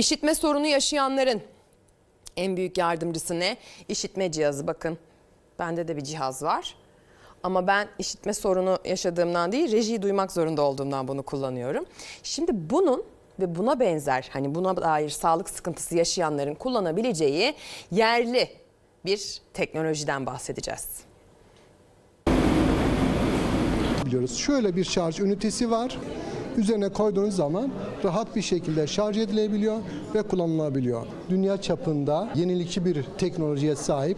İşitme sorunu yaşayanların en büyük yardımcısı ne? İşitme cihazı bakın. Bende de bir cihaz var. Ama ben işitme sorunu yaşadığımdan değil, rejiyi duymak zorunda olduğumdan bunu kullanıyorum. Şimdi bunun ve buna benzer hani buna dair sağlık sıkıntısı yaşayanların kullanabileceği yerli bir teknolojiden bahsedeceğiz. biliyoruz. Şöyle bir şarj ünitesi var. Üzerine koyduğunuz zaman rahat bir şekilde şarj edilebiliyor ve kullanılabiliyor. Dünya çapında yenilikçi bir teknolojiye sahip.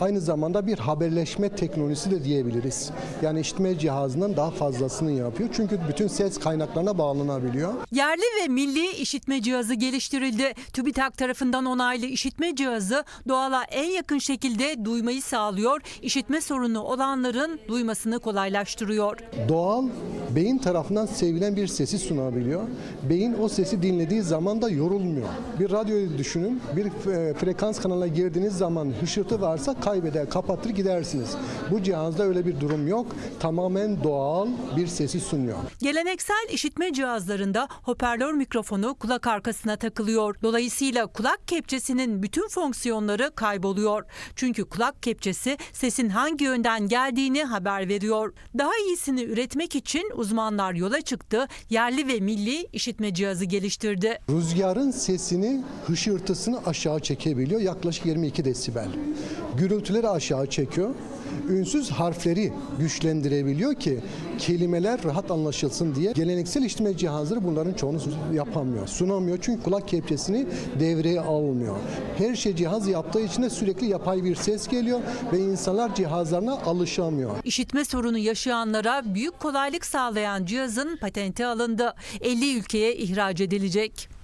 Aynı zamanda bir haberleşme teknolojisi de diyebiliriz. Yani işitme cihazından daha fazlasını yapıyor. Çünkü bütün ses kaynaklarına bağlanabiliyor. Yerli ve milli işitme cihazı geliştirildi. TÜBİTAK tarafından onaylı işitme cihazı doğala en yakın şekilde duymayı sağlıyor. İşitme sorunu olanların duymasını kolaylaştırıyor. Doğal beyin tarafından sevilen bir sesi sunabiliyor. Beyin o sesi dinlediği zaman da yorulmuyor. Bir radyoyu düşünün. Bir e, frekans kanalına girdiğiniz zaman hışırtı varsa kaybeder, kapatır gidersiniz. Bu cihazda öyle bir durum yok. Tamamen doğal bir sesi sunuyor. Geleneksel işitme cihazlarında hoparlör mikrofonu kulak arkasına takılıyor. Dolayısıyla kulak kepçesinin bütün fonksiyonları kayboluyor. Çünkü kulak kepçesi sesin hangi yönden geldiğini haber veriyor. Daha iyisini üretmek için uzmanlar yola çıktı. Yerli ve milli işitme cihazı geliştirdi. Rüzgarın sesini, hışırtısını aşağı çekebiliyor. Yaklaşık 22 desibel. Gürültüleri aşağı çekiyor. Ünsüz harfleri güçlendirebiliyor ki kelimeler rahat anlaşılsın diye. Geleneksel işitme cihazları bunların çoğunu yapamıyor, sunamıyor. Çünkü kulak kepçesini devreye almıyor. Her şey cihaz yaptığı için de sürekli yapay bir ses geliyor ve insanlar cihazlarına alışamıyor. İşitme sorunu yaşayanlara büyük kolaylık sağlayan cihazın patenti alındı. 50 ülkeye ihraç edilecek.